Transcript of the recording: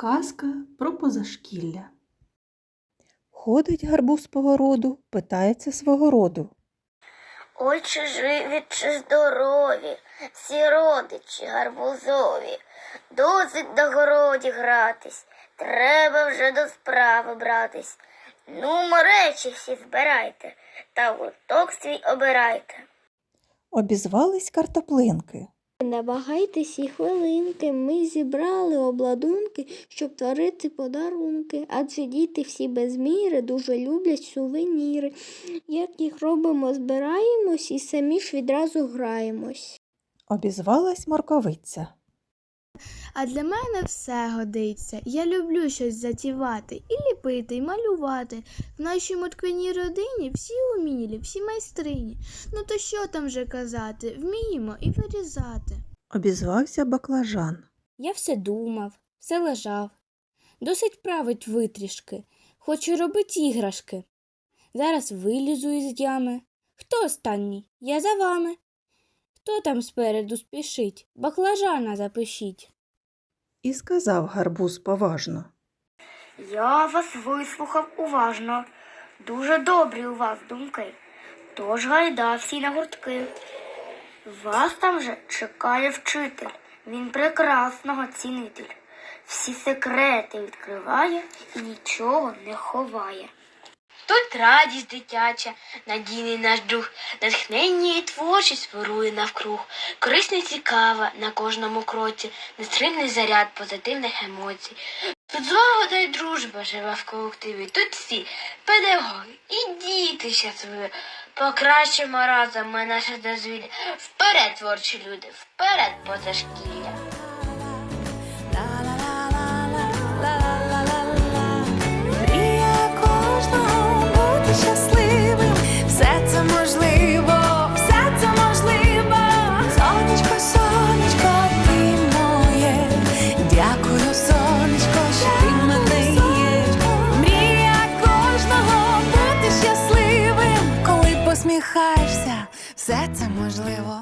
Казка про позашкілля. Ходить гарбуз по городу, питається свого роду. Ой, чи живі, чи здорові, всі родичі гарбузові. Досить на городі гратись, треба вже до справи братись. Ну, речі всі збирайте, та гурток свій обирайте. Обізвались картоплинки. І хвилинки, ми зібрали обладунки, щоб творити подарунки, адже діти всі без міри дуже люблять сувеніри. Як їх робимо, збираємось і самі ж відразу граємось. Обізвалась морковиця. А для мене все годиться. Я люблю щось затівати, і ліпити, і малювати. В нашій мотквиній родині всі умілі, всі майстрині. Ну то що там вже казати? Вміємо і вирізати. Обізвався баклажан. Я все думав, все лежав. Досить править витрішки, хочу робити іграшки. Зараз вилізу із ями. Хто останній? Я за вами. Хто там спереду спішить? Баклажана запишіть. І сказав гарбуз поважно. Я вас вислухав уважно. Дуже добрі у вас думки. Тож гайда всі на гуртки. Вас там же чекає вчитель. Він прекрасного цінитель. Всі секрети відкриває і нічого не ховає. Тут радість дитяча, надійний наш дух, натхнення і творчість ворує навкруг, корисна і цікава на кожному кроці, нестримний заряд позитивних емоцій. Тут злагода і дружба живе в колективі. Тут всі педагоги і діти щасливі. Покращимо разом ми наше дозвілля. Вперед, творчі люди, вперед позашкілля. Дякую, що ти в. Мрія кожного бути щасливим, коли посміхаєшся, все це можливо.